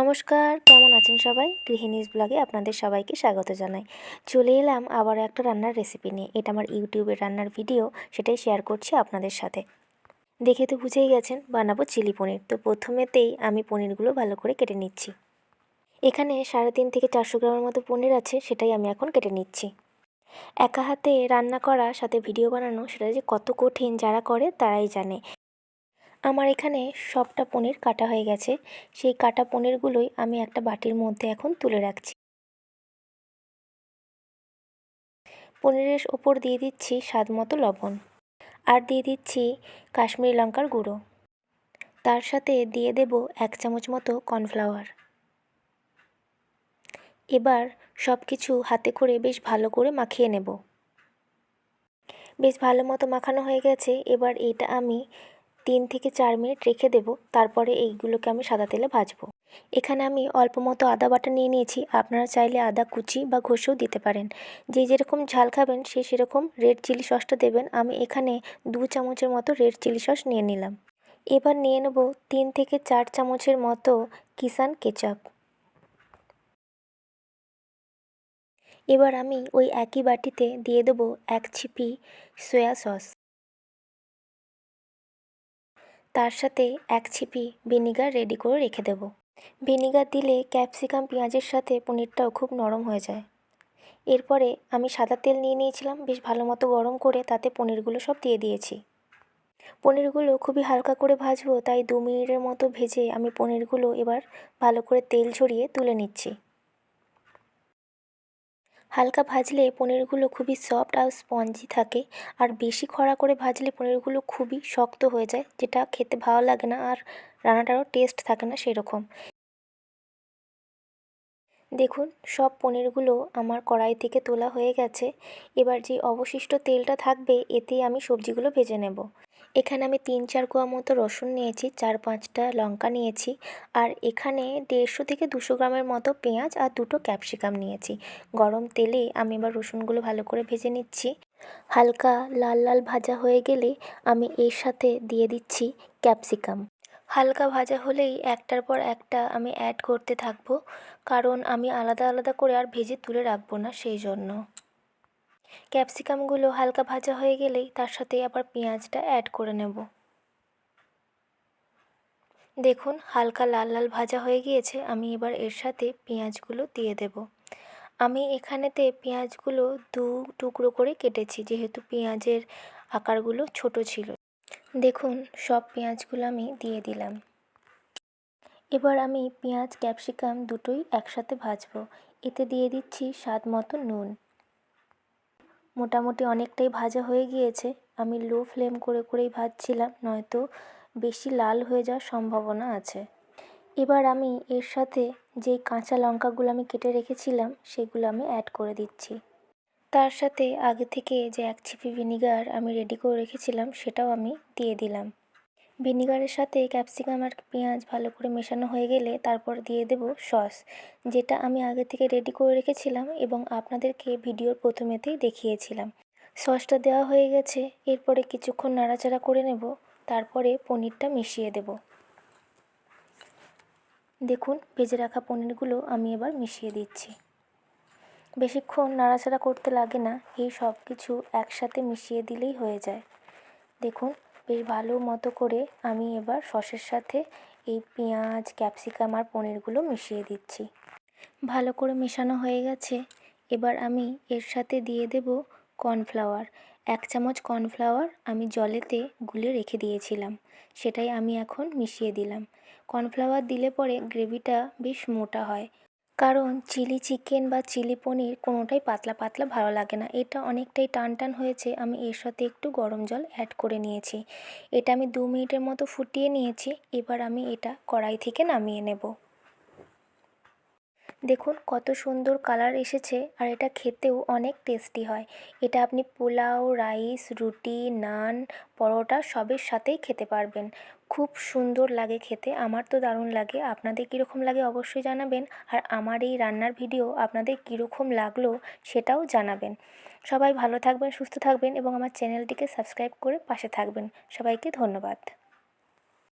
নমস্কার, কেমন আছেন সবাই? গৃহিণীজ ব্লগে আপনাদের সবাইকে স্বাগত জানাই। চলে এলাম আবার একটা রান্নার রেসিপি নিয়ে। এটা আমার ইউটিউবের রান্নার ভিডিও সেটাই শেয়ার করছি আপনাদের সাথে। দেখে তো বুঝেই গেছেন, বানাবো চিলি পনির। তো প্রথমেতেই আমি পনিরগুলো ভালো করে কেটে নিচ্ছি। এখানে সাড়ে তিন থেকে চারশো গ্রামের মতো পনির আছে, সেটাই আমি এখন কেটে নিচ্ছি। একা হাতে রান্না করা, সাথে ভিডিও বানানো, সেটা যে কত কঠিন যারা করে, তারাই জানে। আমার এখানে সবটা পনির কাটা হয়ে গেছে। সেই কাটা পনিরগুলোই আমি একটা বাটির মধ্যে এখন তুলে রাখছি। পনিরের ওপর দিয়ে দিচ্ছি স্বাদ মতো লবণ। আর দিয়ে দিচ্ছি কাশ্মীরি লঙ্কার গুঁড়ো। তার সাথে দিয়ে দেব এক চামচ মতো কর্নফ্লাওয়ার। এবার সব কিছু হাতে করে বেশ ভালো করে মাখিয়ে নেব। বেশ ভালো মতো মাখানো হয়ে গেছে। এবার এটা আমি তিন থেকে চার মিনিট রেখে দেবো, তারপরে এইগুলোকে আমি সাদা তেলে ভাজবো। এখানে আমি অল্প মতো আদা বাটা নিয়ে নিয়েছি, আপনারা চাইলে আদা কুচি বা ঘষেও দিতে পারেন। যে যেরকম ঝাল খাবেন, সে সেরকম রেড চিলি সসটা দেবেন। আমি এখানে দু চামচের মতো রেড চিলি সস নিয়ে নিলাম। এবার নিয়ে নেব তিন থেকে চার চামচের মতো কিষান কেচাপ। এবার আমি ওই একই বাটিতে দিয়ে দেবো এক ছিপি সয়া সস। তার সাথে এক ছিপি ভিনিগার রেডি করে রেখে দেব। ভিনিগার দিলে ক্যাপসিকাম পেঁয়াজের সাথে পনিরটাও খুব নরম হয়ে যায়। এরপরে আমি সাদা তেল নিয়ে নিয়েছিলাম, বেশ ভালো মতো গরম করে তাতে পনিরগুলো সব দিয়ে দিয়েছি। পনিরগুলো খুবই হালকা করে ভাজবো, তাই দু মিনিটের মতো ভেজে আমি পনিরগুলো এবার ভালো করে তেল ছড়িয়ে তুলে নিচ্ছি। হালকা ভাজলে পনিরগুলো খুবই সফট আর স্পঞ্জি থাকে। আর বেশি খরা করে ভাজলে পনিরগুলো খুবই শক্ত হয়ে যায়, যেটা খেতে ভালো লাগে না আর রান্নাটারও টেস্ট থাকে না সেরকম। দেখুন, সব পনিরগুলো আমার কড়াই থেকে তোলা হয়ে গেছে। এবার যে অবশিষ্ট তেলটা থাকবে, এতেই আমি সবজিগুলো ভেজে নেব। এখানে আমি তিন চার কোয়া মতো রসুন নিয়েছি, চার পাঁচটা লঙ্কা নিয়েছি, আর এখানে দেড়শো থেকে দুশো গ্রামের মতো পেঁয়াজ আর দুটো ক্যাপসিকাম নিয়েছি। গরম তেলে আমি এবার রসুনগুলো ভালো করে ভেজে নিচ্ছি। হালকা লাল লাল ভাজা হয়ে গেলে আমি এর সাথে দিয়ে দিচ্ছি ক্যাপসিকাম। হালকা ভাজা হলেই একটার পর একটা আমি অ্যাড করতে থাকব, কারণ আমি আলাদা আলাদা করে আর ভেজে তুলে রাখব না সেই জন্য। ক্যাপসিকামগুলো হালকা ভাজা হয়ে গেলেই তার সাথে আবার পেঁয়াজটা অ্যাড করে নেব। দেখুন, হালকা লাল লাল ভাজা হয়ে গিয়েছে, আমি এবার এর সাথে পেঁয়াজগুলো দিয়ে দেব। আমি এখানেতে পেঁয়াজগুলো দু টুকরো করে কেটেছি, যেহেতু পেঁয়াজের আকারগুলো ছোট ছিল। দেখুন, সব পেঁয়াজগুলো আমি দিয়ে দিলাম। এবার আমি পেঁয়াজ, ক্যাপসিকাম দুটোই একসাথে ভাজবো। এতে দিয়ে দিচ্ছি স্বাদ মতো নুন। মোটামুটি অনেকটাই ভাজা হয়ে গিয়েছে। আমি লো ফ্লেম করে করেই ভাজছিলাম, নয়তো বেশি লাল হয়ে যাওয়ার সম্ভাবনা আছে। এবার আমি এর সাথে যে কাঁচা লঙ্কাগুলো আমি কেটে রেখেছিলাম, সেগুলো আমি অ্যাড করে দিচ্ছি। তার সাথে আগে থেকে যে এক ছিপি ভিনিগার আমি রেডি করে রেখেছিলাম, সেটাও আমি দিয়ে দিলাম। ভিনিগারের সাথে ক্যাপসিকাম আর পেঁয়াজ ভালো করে মেশানো হয়ে গেলে তারপর দিয়ে দেব সস, যেটা আমি আগে থেকে রেডি করে রেখেছিলাম এবং আপনাদেরকে ভিডিওর প্রথমেতেই দেখিয়েছিলাম। সসটা দেওয়া হয়ে গেছে, এরপরে কিছুক্ষণ নাড়াচাড়া করে নেব, তারপরে পনিরটা মিশিয়ে দেব। দেখুন, ভেজে রাখা পনিরগুলো আমি এবার মিশিয়ে দিচ্ছি। বেশিক্ষণ নাড়াচাড়া করতে লাগে না, এই সব কিছু একসাথে মিশিয়ে দিলেই হয়ে যায়। দেখুন বেশ ভালো মতো করে আমি এবার সসের সাথে এই পেঁয়াজ, ক্যাপসিকাম আর পনিরগুলো মিশিয়ে দিচ্ছি। ভালো করে মেশানো হয়ে গেছে। এবার আমি এর সাথে দিয়ে দেব কর্নফ্লাওয়ার। এক চামচ কর্নফ্লাওয়ার আমি জলেতে গুলে রেখে দিয়েছিলাম। সেটাই আমি এখন মিশিয়ে দিলাম। কর্নফ্লাওয়ার দিলে পরে গ্রেভিটা বেশ মোটা হয়। কারণ চিলি চিকেন বা চিলি পনির কোনোটাই পাতলা পাতলা ভালো লাগে না। এটা অনেকটাই টান টান হয়েছে। আমি এর সাথে একটু গরম জল অ্যাড করে নিয়েছি। এটা আমি দু মিনিটের মতো ফুটিয়ে নিয়েছি। এবার আমি এটা কড়াই থেকে নামিয়ে নেব। দেখুন কত সুন্দর কালার এসেছে আর এটা খেতেও অনেক টেস্টি হয়। এটা আপনি পোলাও, রাইস, রুটি, নান, পরোটা সবের সাথেই খেতে পারবেন। খুব সুন্দর লাগে খেতে, আমার তো দারুণ লাগে। আপনাদের কীরকম লাগে অবশ্যই জানাবেন। আর আমার এই রান্নার ভিডিও আপনাদের কীরকম লাগল সেটাও জানাবেন। সবাই ভালো থাকবেন, সুস্থ থাকবেন এবং আমার চ্যানেলটিকে সাবস্ক্রাইব করে পাশে থাকবেন। সবাইকে ধন্যবাদ।